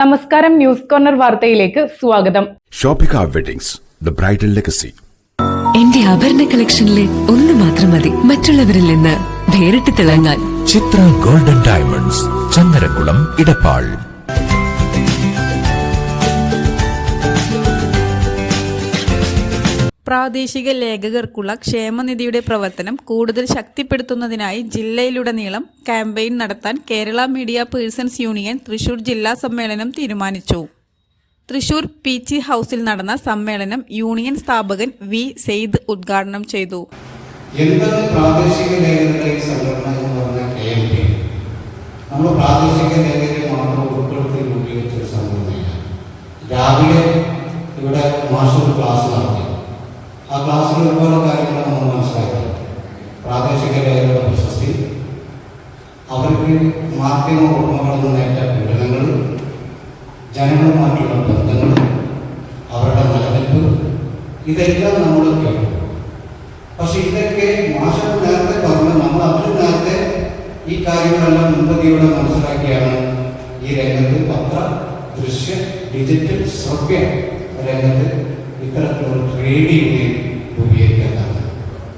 നമസ്കാരം news corner വാർത്തയിലേക്ക് സ്വാഗതം. Shopika weddings the bridal legacy എന്റെ ആഭരണ കളക്ഷനിലെ ഒന്ന് മാത്രം മതി. മറ്റുള്ളവരിൽ നിന്ന് വേറിട്ട് തിളങ്ങാൻ. Chitra golden diamonds Chandarakulam Edappal. പ്രാദേശിക ലേഖകർക്കുള്ള ക്ഷേമനിധിയുടെ പ്രവർത്തനം കൂടുതൽ ശക്തിപ്പെടുത്തുന്നതിനായി ജില്ലയിലുടനീളം ക്യാമ്പയിൻ നടത്താൻ Kerala media persons union Thrissur ജില്ലാ സമ്മേളനം തീരുമാനിച്ചു. തൃശൂർ പി ചി ഹൗസിൽ നടന്ന സമ്മേളനം യൂണിയൻ സ്ഥാപകൻ വി സെയ്ദ് ഉദ്ഘാടനം ചെയ്തു. പ്രാദേശിക സംഘടന പറഞ്ഞ നമ്മൾ പ്രാദേശിക രാവിലെ ഇവിടെ മാസ്റ്റർ ക്ലാസ് നടത്തി ക്ലാസ്സിൽ ഒരുപാട് കാര്യങ്ങളാണ് നമ്മൾ മനസ്സിലാക്കുന്നത് പ്രാദേശിക ലേഖകരുടെ പ്രശസ്തി. അവർക്ക് മാധ്യമ ഉടമകളിൽ നിന്നേറ്റ പീഡനങ്ങൾ ജനങ്ങളുമായിട്ടുള്ള ബന്ധങ്ങൾ അവരുടെ നിലനിൽപ്പ് ഇതെല്ലാം നമ്മൾ കേട്ടു പക്ഷെ ഇതൊക്കെ മാഷം നേരത്തെ പറഞ്ഞു നമ്മൾ അതിന് നേരത്തെ ഈ കാര്യങ്ങളെല്ലാം മുൻപതിയോടെ മനസ്സിലാക്കിയാണ് ഈ രംഗത്ത് പത്ര ദൃശ്യ ഡിജിറ്റൽ ശ്രവ്യ രംഗത്ത് ഇത്തരത്തിലുള്ള ട്രേഡ് യൂണിയൻ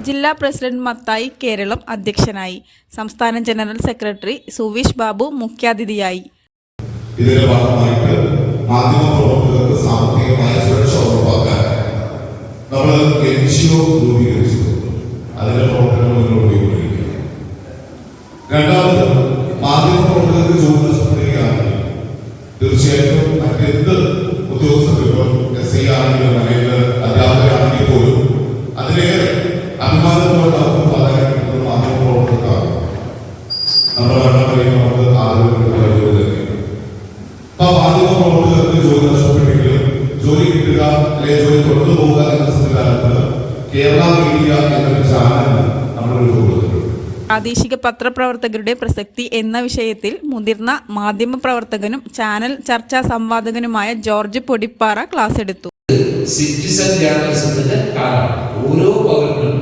ജില്ലാ പ്രസിഡന്റ് മത്തായി കേരളം അധ്യക്ഷനായി. സംസ്ഥാന ജനറൽ സെക്രട്ടറി സുവീഷ് ബാബു മുഖ്യാതിഥിയായി. ഇതിന്റെ ഭാഗമായിട്ട് കേരള മീഡിയ എന്നൊരു ചാനൽ നമ്മൾ രൂപപ്പെടുത്തിയിട്ടുണ്ട് പ്രാദേശിക പത്രപ്രവർത്തകരുടെ പ്രസക്തി എന്ന വിഷയത്തിൽ മുതിർന്ന മാധ്യമപ്രവർത്തകനും ചാനൽ ചർച്ചാ സംവാദകനുമായ ജോർജ് പൊടിപ്പാറ ക്ലാസ് എടുത്തു. സിറ്റിസൺ ജേർണലിസത്തിന്റെ കാലമാണ് ഓരോ പൗരനും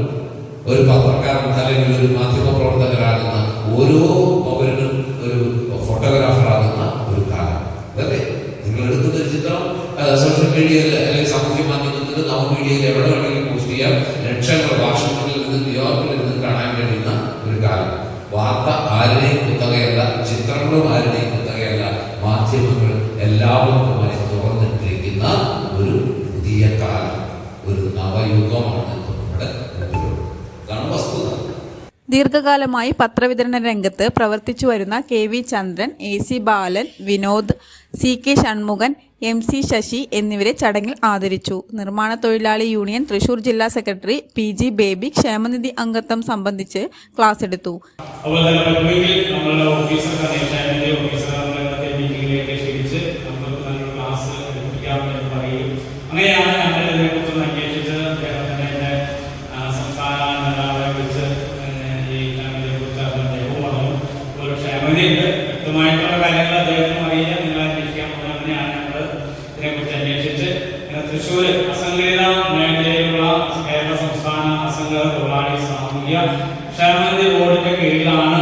ഒരു പത്രക്കാരൻ അല്ലെങ്കിൽ ഒരു മാധ്യമ പ്രവർത്തകരാകുന്ന ഓരോ പൗരനും ഒരു ഫോട്ടോഗ്രാഫറാകുന്ന ഒരു കാലം അതല്ലേ നിങ്ങൾ എടുക്കുന്ന ഒരു ചിത്രം ആ, സോഷ്യൽ മീഡിയയിൽ അല്ലെങ്കിൽ സാമൂഹ്യ മാധ്യമത്തിൽ നവ മീഡിയയിൽ എവിടെ വേണമെങ്കിലും പോസ്റ്റ് ചെയ്യാം ലക്ഷങ്ങൾ വാഷിംഗ്ടണിൽ നിന്ന് ന്യൂയോർക്കിൽ നിന്ന് കാണാൻ കഴിയുന്ന ഒരു കാലം വാർത്ത ആരുടെയും കുത്തകയല്ല ചിത്രങ്ങളും ആരുടെയും കുത്തകയല്ല മാധ്യമങ്ങൾ എല്ലാവർക്കുമായി തുറന്നിട്ടിരിക്കുന്ന ഒരു പുതിയ കാലം ഒരു നവയുഗമാണ് നമ്മുടെ മുമ്പിലുള്ളത്. ഇതാണ് ദീർഘകാലമായി പത്രവിതരണ രംഗത്ത് പ്രവർത്തിച്ചു വരുന്ന K V Chandran A C Balan Vinod C K Shanmukhan M C Sasi എന്നിവരെ ചടങ്ങിൽ ആദരിച്ചു. നിർമ്മാണ തൊഴിലാളി യൂണിയൻ തൃശൂർ ജില്ലാ സെക്രട്ടറി പി ജി ബേബി ക്ഷേമനിധി അംഗത്വം സംബന്ധിച്ച് ക്ലാസ് എടുത്തു. തൊഴിലാളി സാമൂഹ്യ ക്ഷേമനിധി ബോർഡിന്റെ കീഴിലാണ്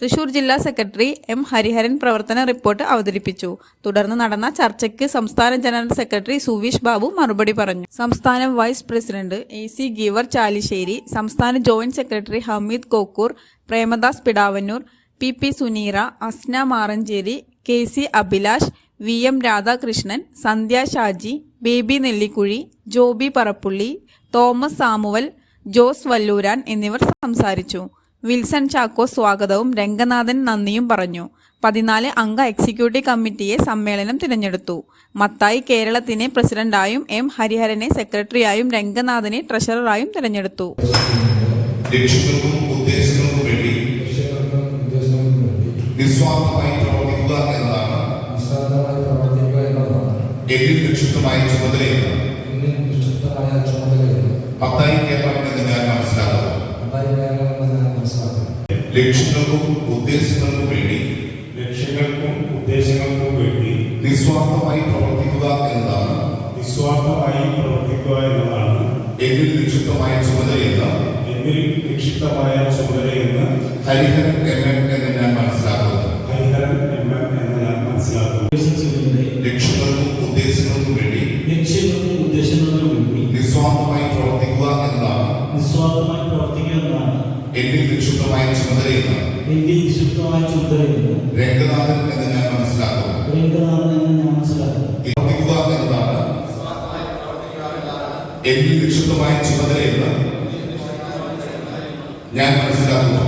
തൃശൂർ ജില്ലാ സെക്രട്ടറി എം ഹരിഹരൻ പ്രവർത്തന റിപ്പോർട്ട് അവതരിപ്പിച്ചു. തുടർന്ന് നടന്ന ചർച്ചയ്ക്ക് സംസ്ഥാന ജനറൽ സെക്രട്ടറി സുവീഷ് ബാബു മറുപടി പറഞ്ഞു. സംസ്ഥാന vice president A C Geevar Chalissery സംസ്ഥാന joint secretary Hameed Kokkur Premadas Pidavannur P P Suneera Asna Maranchery K C Abhilash V M Radhakrishnan Sandhya Shaji Baby Nellikuzhi Joby Parappully Thomas Samuel Jose Valluran എന്നിവർ സംസാരിച്ചു. Wilson Chacko സ്വാഗതവും രംഗനാഥൻ നന്ദിയും പറഞ്ഞു. പതിനാല് അംഗ executive കമ്മിറ്റിയെ സമ്മേളനം തിരഞ്ഞെടുത്തു. മത്തായി കേരളത്തിനെ പ്രസിഡന്റായും എം ഹരിഹരനെ സെക്രട്ടറിയായും രംഗനാഥനെ ട്രഷററായും തിരഞ്ഞെടുത്തു. നിസ്വാർത്ഥമായി പ്രവർത്തിക്കുക എന്നതാണ് എന്നിൽ നിക്ഷിപ്തമായ ചുമതലയാണ് പത്തായി കേരളം എന്ന് ഞാൻ മനസ്സിലാക്കുന്നു. ലക്ഷ്യങ്ങൾക്കും ഉദ്ദേശങ്ങൾക്കും വേണ്ടി ലക്ഷ്യങ്ങൾക്കും ഉദ്ദേശങ്ങൾക്കും വേണ്ടി നിസ്വാർത്ഥമായി പ്രവർത്തിക്കുക എന്നതാണ് നിസ്വാർത്ഥമായി പ്രവർത്തിക്കുക എന്നതാണ് എന്നിൽ നിക്ഷിപ്തമായ ചുമതലയെന്ന് എന്നിൽ നിക്ഷിപ്തമായ ചുമതലയെന്ന് ഹരിഹരൻ എം എൻ എന്ന് ഞാൻ മനസ്സിലാക്കുന്നു. ചുമതലയുണ്ട് രംഗനാഥൻ എന്ന് ഞാൻ മനസ്സിലാക്കുന്നു. രംഗനാഥൻ എന്ന് ഞാൻ മനസ്സിലാക്കുന്നു. എന്നതാണ് എന്നിൽ നിക്ഷിപ്തമായ ചുമതലയെന്ന് ഞാൻ മനസ്സിലാക്കുന്നു.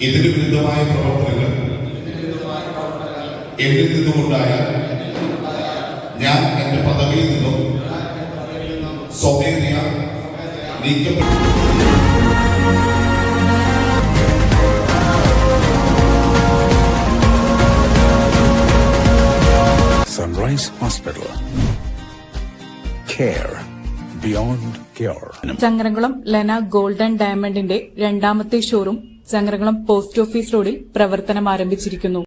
ഇതിന് വിരുദ്ധമായ പ്രവർത്തനങ്ങൾ എന്നിൽ നിന്നുമുണ്ടായാൽ ഞാൻ എന്റെ പദവിയിൽ നിന്നും സ്വമേധയാ നീക്കപ്പെട്ടു. Sunrise hospital care beyond cure. Changaramkulam Lena golden ഡയമണ്ടിന്റെ രണ്ടാമത്തെ ഷോറൂം ചങ്ങരംകുളം പോസ്റ്റ് ഓഫീസ് റോഡിൽ പ്രവർത്തനം ആരംഭിച്ചിരിക്കുന്നു